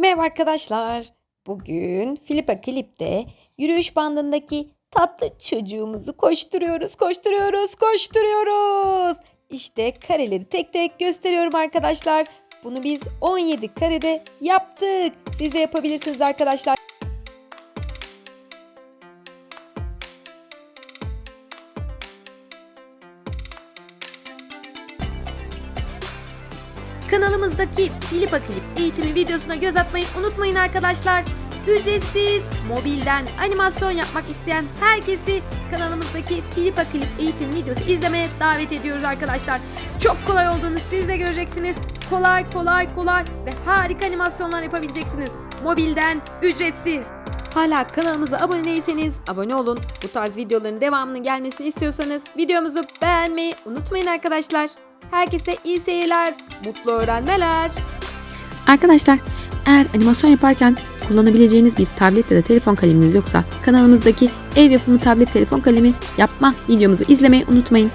Merhaba arkadaşlar. Bugün Filipa Klip'te yürüyüş bandındaki tatlı çocuğumuzu koşturuyoruz, koşturuyoruz, koşturuyoruz. İşte kareleri tek tek gösteriyorum arkadaşlar. Bunu biz 17 karede yaptık. Siz de yapabilirsiniz arkadaşlar. Kanalımızdaki Filipa Klip eğitimi videosuna göz atmayı unutmayın arkadaşlar. Ücretsiz, mobilden animasyon yapmak isteyen herkesi kanalımızdaki Filipa Klip eğitim videosu izlemeye davet ediyoruz arkadaşlar. Çok kolay olduğunu siz de göreceksiniz. Kolay kolay kolay ve harika animasyonlar yapabileceksiniz. Mobilden ücretsiz. Hala kanalımıza abone değilseniz abone olun. Bu tarz videoların devamının gelmesini istiyorsanız videomuzu beğenmeyi unutmayın arkadaşlar. Herkese iyi seyirler, mutlu öğrenmeler. Arkadaşlar eğer animasyon yaparken kullanabileceğiniz bir tablet ya da telefon kaleminiz yoksa kanalımızdaki ev yapımı tablet telefon kalemi yapma videomuzu izlemeyi unutmayın.